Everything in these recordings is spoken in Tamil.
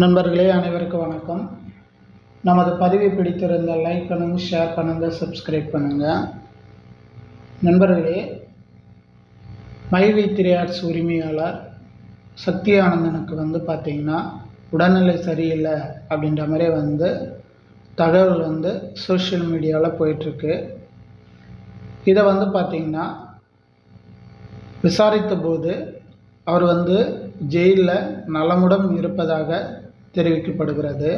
நண்பர்களே அனைவருக்கும் வணக்கம். நமது பதிவை பிடித்திருந்த லைக் பண்ணுங்கள் ஷேர் பண்ணுங்கள் சப்ஸ்கிரைப் பண்ணுங்கள் நண்பர்களே மைவி த்ரீ ஆர்ட்ஸ் உரிமையாளர் சக்தி ஆனந்தனுக்கு வந்து பார்த்திங்கன்னா உடல்நிலை சரியில்லை அப்படின்ற மாதிரி வந்து தகவல் வந்து சோஷியல் மீடியாவில் போயிட்டுருக்கு. இதை வந்து பார்த்திங்கன்னா விசாரித்த போது அவர் வந்து ஜெயிலில் நலமுடன் இருப்பதாக தெரிவிக்கப்படுகிறது.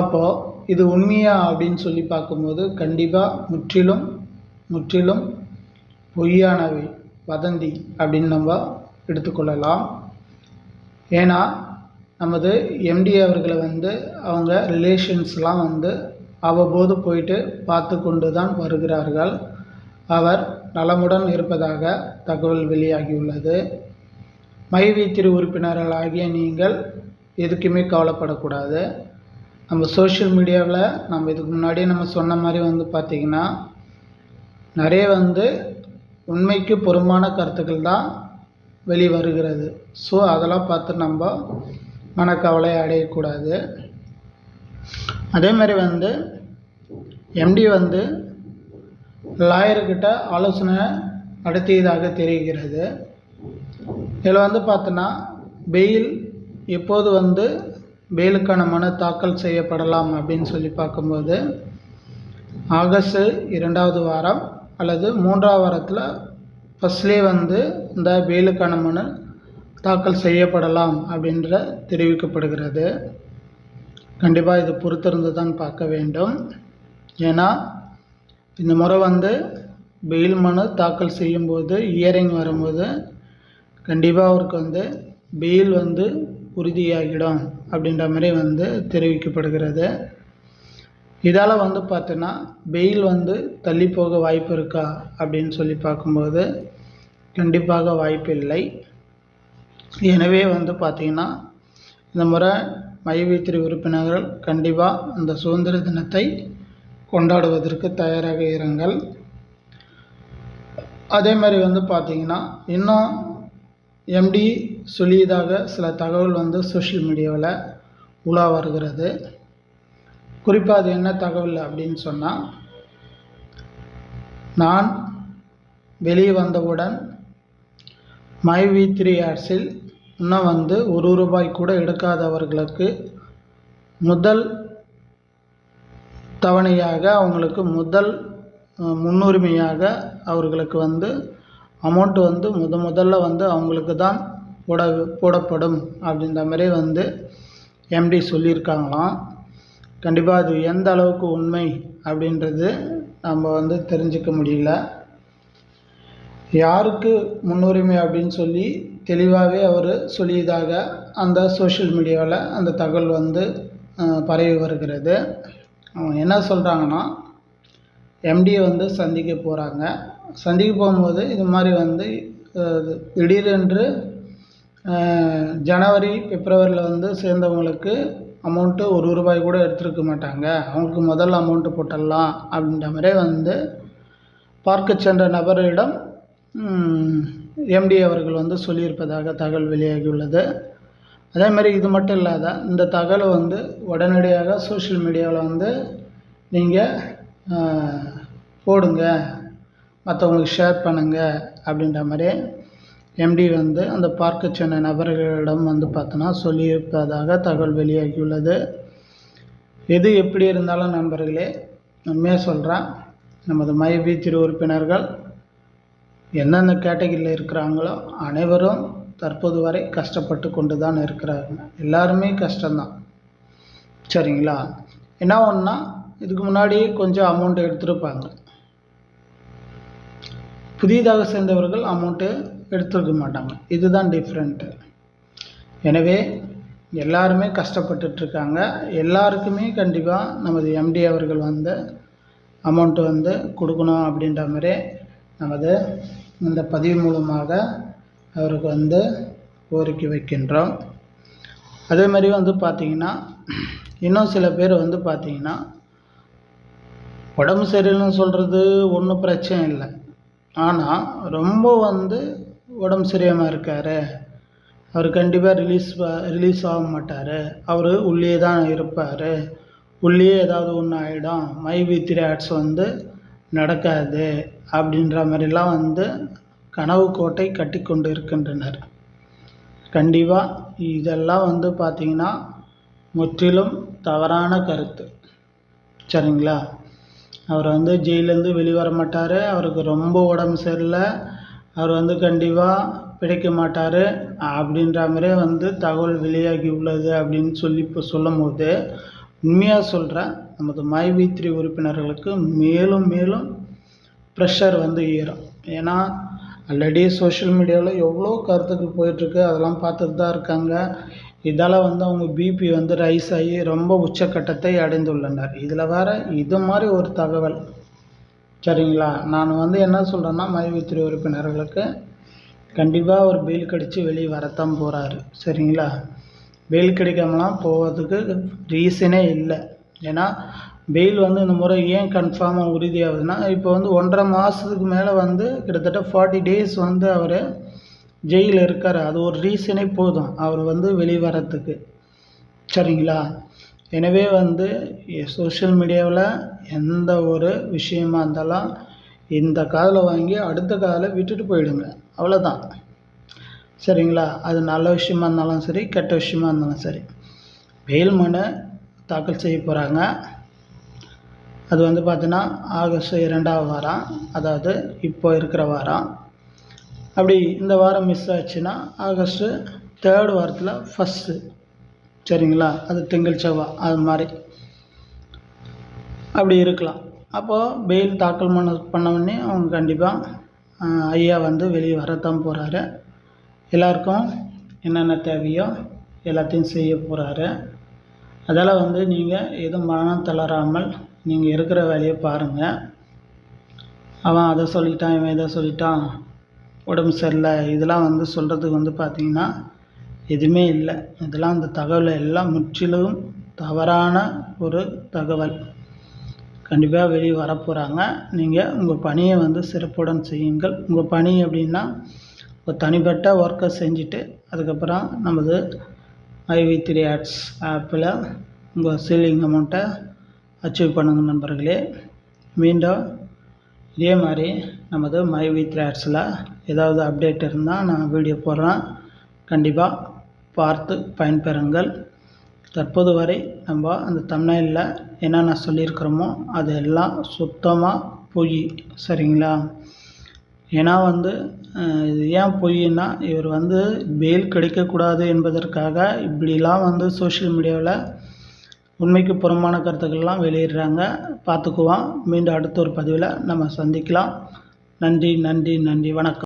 அப்போது இது உண்மையா அப்படின்னு சொல்லி பார்க்கும்போது கண்டிப்பாக முற்றிலும் முற்றிலும் பொய்யானவை வதந்தி அப்படின்னு நம்ம எடுத்துக்கொள்ளலாம். ஏன்னா நமது எம்டி அவர்களை வந்து அவங்க ரிலேஷன்ஸ்லாம் வந்து அவ்வப்போது போயிட்டு பார்த்து கொண்டு தான் வருகிறார்கள். அவர் நலமுடன் இருப்பதாக தகவல் வெளியாகியுள்ளது. மைவி திரு உறுப்பினர்கள் ஆகிய நீங்கள் எதுக்குமே கவலைப்படக்கூடாது. நம்ம சோஷியல் மீடியாவில் நம்ம இதுக்கு முன்னாடியே நம்ம சொன்ன மாதிரி வந்து பார்த்திங்கன்னா நிறைய வந்து உண்மைக்கு பொறுமான கருத்துக்கள் தான் வெளிவருகிறது. ஸோ அதெல்லாம் பார்த்து நம்ம மனக்கவலை அடையக்கூடாது. அதே மாதிரி வந்து எம்டி வந்து லாயர்கிட்ட ஆலோசனை நடத்தியதாக தெரிகிறது. இதில் வந்து பார்த்தோன்னா பெயில் எப்போது வந்து பெயிலுக்கான மனு தாக்கல் செய்யப்படலாம் அப்படின்னு சொல்லி பார்க்கும்போது ஆகஸ்ட் இரண்டாவது வாரம் அல்லது மூன்றாவது வாரத்தில் ஃபஸ்ட்லேயே வந்து இந்த பெயிலுக்கான மனு தாக்கல் செய்யப்படலாம் அப்படின்ற தெரிவிக்கப்படுகிறது. கண்டிப்பாக இது பொறுத்திருந்து தான் பார்க்க வேண்டும். ஏன்னா இந்த முறை வந்து பெயில் மனு தாக்கல் செய்யும்போது இயரிங் வரும்போது கண்டிப்பாக அவருக்கு வந்து பெயில் வந்து உறுதியாகிடும் அப்படின்ற மாதிரி வந்து தெரிவிக்கப்படுகிறது. இதால் வந்து பார்த்தோன்னா வெயில் வந்து தள்ளி போக வாய்ப்பு இருக்கா அப்படின்னு சொல்லி பார்க்கும்போது கண்டிப்பாக வாய்ப்பு இல்லை. எனவே வந்து பார்த்திங்கன்னா இந்த முறை மையவீத்திரி உறுப்பினர்கள் கண்டிப்பாக அந்த சுதந்திர தினத்தை கொண்டாடுவதற்கு தயாராக இருங்கள். அதே மாதிரி வந்து பார்த்திங்கன்னா இன்னும் எம்டி சொல்லியதாக சில தகவல் வந்து சோஷியல் மீடியாவில் உலா வருகிறது. குறிப்பாக அது என்ன தகவல் அப்படின்னு சொன்னால் நான் வெளியே வந்தவுடன் மை வி த்ரீ ஆட்ஸில் இன்னும் வந்து ஒரு ரூபாய் கூட எடுக்காதவர்களுக்கு முதல் தவணையாக அவங்களுக்கு முதல் முன்னுரிமையாக அவர்களுக்கு வந்து அமௌண்ட்டு வந்து முத முதல்ல வந்து அவங்களுக்கு தான் போட போடப்படும் அப்படின்ற மாதிரி வந்து எம்டி சொல்லியிருக்காங்களாம். கண்டிப்பாக அது எந்த அளவுக்கு உண்மை அப்படின்றது நம்ம வந்து தெரிஞ்சுக்க முடியல. யாருக்கு முன்னுரிமை அப்படின்னு சொல்லி தெளிவாகவே அவர் சொல்லியதாக அந்த சோஷியல் மீடியாவில் அந்த தகவல் வந்து பரவி வருகிறது. அவங்க என்ன சொல்கிறாங்கன்னா எம்டியை வந்து சந்திக்க போகிறாங்க சந்திக்க போகும்போது இது மாதிரி வந்து திடீரென்று ஜனவரி பிப்ரவரியில் வந்து சேர்ந்தவங்களுக்கு அமௌண்ட்டு ஒரு ரூபாய் கூட எடுத்துருக்க மாட்டாங்க. அவங்களுக்கு முதல் அமௌண்ட்டு போட்டுடலாம் அப்படின்ற மாதிரி வந்து பார்க்க சென்ற நபரிடம் எம்டி அவர்கள் வந்து சொல்லியிருப்பதாக தகவல் வெளியாகியுள்ளது. அதே மாதிரி இது மட்டும் இல்லாத இந்த தகவலை வந்து உடனடியாக சோஷியல் மீடியாவில் வந்து நீங்கள் போடுங்க. மற்றவங்களுக்கு ஷேர் பண்ணுங்கள் அப்படின்ற மாதிரி எம்டி வந்து அந்த பார்க்க சென்ன நபர்களிடம் வந்து பார்த்தோன்னா சொல்லியிருப்பதாக தகவல் வெளியாகியுள்ளது. எது எப்படி இருந்தாலும் நண்பர்களே உண்மையாக சொல்கிறேன் நமது மைபி திரு உறுப்பினர்கள் எந்தெந்த கேட்டகரியில் இருக்கிறாங்களோ அனைவரும் தற்போது வரை கஷ்டப்பட்டு கொண்டு தான் இருக்கிறாங்க எல்லாருமே கஷ்டம்தான். சரிங்களா? என்ன ஒன்றுனா இதுக்கு முன்னாடி கொஞ்சம் அமௌண்ட் எடுத்திருப்பாங்க. புதிதாக சேர்ந்தவர்கள் அமௌண்ட்டு எடுத்துருக்க மாட்டாங்க. இதுதான் டிஃப்ரெண்ட்டு எனவே எல்லாருமே கஷ்டப்பட்டுட்ருக்காங்க. எல்லாருக்குமே கண்டிப்பாக நமது எம்டி அவர்கள் வந்து அமௌண்ட்டு வந்து கொடுக்கணும் அப்படின்ற மாதிரி நமது இந்த பதிவு மூலமாக அவருக்கு வந்து கோரிக்கை வைக்கின்றோம். அதே மாதிரி வந்து பார்த்திங்கன்னா இன்னும் சில பேர் வந்து பார்த்திங்கன்னா உடம்பு சரியில்லைன்னு சொல்கிறது ஒன்றும் பிரச்சனை இல்லை. ஆனால் ரொம்ப வந்து உடம்பு சரியாமல் இருக்கார். அவர் கண்டிப்பாக ரிலீஸ் ரிலீஸ் ஆக மாட்டார். அவர் உள்ளே தான் இருப்பார். உள்ளே ஏதாவது ஒன்று ஆகிடும் மை வி த்ரீ ஆட்ஸ் வந்து நடக்காது. அப்படின்ற மாதிரிலாம் வந்து கனவு கோட்டை கட்டி கொண்டு இருக்கின்றனர் கண்டிப்பாக இதெல்லாம் வந்து பார்த்திங்கன்னா முற்றிலும் தவறான கருத்து. சரிங்களா? அவர் வந்து ஜெயிலேருந்து வெளியே வர மாட்டார். அவருக்கு ரொம்ப உடம்பு சரியில்லை. அவர் வந்து கண்டிப்பாக பிழைக்க மாட்டார். அப்படின்ற மாதிரியே வந்து தகவல் வெளியாகி உள்ளது அப்படின்னு சொல்லி இப்போ சொல்லும் போது உண்மையாக சொல்கிறேன் நமது மை த்ரீ உறுப்பினர்களுக்கு மேலும் மேலும் ப்ரெஷர் வந்து ஏறும். ஏன்னா ஆல்ரெடி சோஷியல் மீடியாவில் எவ்வளோ கருத்துக்கள் போயிட்டுருக்கு அதெல்லாம் பார்த்துட்டு தான் இருக்காங்க. இதால் வந்து அவங்க பிபி வந்து ரைஸ் ஆகி ரொம்ப உச்சக்கட்டத்தை அடைந்துள்ளனர். இதில் வேறு இது மாதிரி ஒரு தகவல். சரிங்களா? நான் வந்து என்ன சொல்கிறேன்னா மைவித்திரி உறுப்பினர்களுக்கு கண்டிப்பாக ஒரு பெயில் கடித்து வெளியே வரத்தான் போகிறாரு சரிங்களா? பெயில் கிடைக்காமலாம் போகிறதுக்கு ரீசனே இல்லை. ஏன்னா பெயில் வந்து இந்த முறை ஏன் கன்ஃபார்மாக உறுதியாகுதுன்னா இப்போ வந்து ஒன்றரை மாதத்துக்கு மேலே வந்து கிட்டத்தட்ட ஃபார்ட்டி டேஸ் வந்து அவர் ஜெயிலில் இருக்கார். அது ஒரு ரீசனே போதும். அவர் வந்து வெளிவரத்துக்கு. சரிங்களா? எனவே வந்து சோஷியல் மீடியாவில் எந்த ஒரு விஷயமா இருந்தாலும் இந்த காதில் வாங்கி அடுத்த காதில் விட்டுட்டு போயிடுங்க. அவ்வளோதான் சரிங்களா? அது நல்ல விஷயமா இருந்தாலும் சரி கெட்ட விஷயமா இருந்தாலும் சரி. வெயில் மனு தாக்கல் செய்ய போகிறாங்க அது வந்து பார்த்தீங்கன்னா ஆகஸ்ட் இரண்டாவது வாரம். அதாவது இப்போ இருக்கிற வாரம். அப்படி இந்த வாரம் மிஸ் ஆச்சுன்னா ஆகஸ்ட்டு தேர்ட் வாரத்தில் ஃபஸ்ட்டு சரிங்களா? அது திங்கள் செவ்வாய் அது மாதிரி. அப்படி இருக்கலாம். அப்போது பெயில் தாக்கல் பண்ண பண்ணவுடனே அவங்க கண்டிப்பாக ஐயா வந்து வெளியே வரத்தான் போகிறாரு எல்லாருக்கும் என்னென்ன தேவையோ எல்லாத்தையும் செய்ய போகிறாரு அதெல்லாம் வந்து நீங்கள் எதுவும் மனம் தளராமல் நீங்கள் இருக்கிற வேலையை பாருங்கள் அவன் அதை சொல்லிட்டான் இவன் இதை சொல்லிட்டான். உடம்பு சரியில்லை இதெல்லாம் வந்து சொல்கிறதுக்கு வந்து பார்த்திங்கன்னா எதுவுமே இல்லை. இதெல்லாம் அந்த தகவலை எல்லாம் முற்றிலும் தவறான ஒரு தகவல். கண்டிப்பாக வெளியே வரப்போகிறாங்க நீங்கள் உங்கள் பணியை வந்து சிறப்புடன் செய்யுங்கள். உங்கள் பணி அப்படின்னா ஒரு தனிப்பட்ட ஒர்க்கை செஞ்சுட்டு அதுக்கப்புறம் நமது ஐவி த்ரீ ஆட்ஸ் ஆப்பில் உங்கள் சீலிங் அமௌண்ட்டை அச்சீவ் பண்ணுங்க நண்பர்களே. மீண்டும் இதே மாதிரி நமது மை வி த்ரீ ஆட்ஸில் ஏதாவது அப்டேட் இருந்தால் நான் வீடியோ போடுறேன். கண்டிப்பாக பார்த்து பயன்பெறுங்கள். தற்போது வரை நம்ம அந்த தமிழ்நாட்டில் என்னென்ன சொல்லியிருக்கிறோமோ அது எல்லாம் சுத்தமாக பொய் சரிங்களா? ஏன்னா வந்து இது ஏன் பொய்னா இவர் வந்து பெயில் கிடைக்கக்கூடாது என்பதற்காக இப்படிலாம் வந்து சோஷியல் மீடியாவில் உண்மைக்கு புறமான கருத்துக்கள்லாம் வெளியிடுறாங்க. பார்த்துக்குவோம். மீண்டும் அடுத்த ஒரு பதிவில் நம்ம சந்திக்கலாம். நன்றி நன்றி நன்றி. வணக்கம்.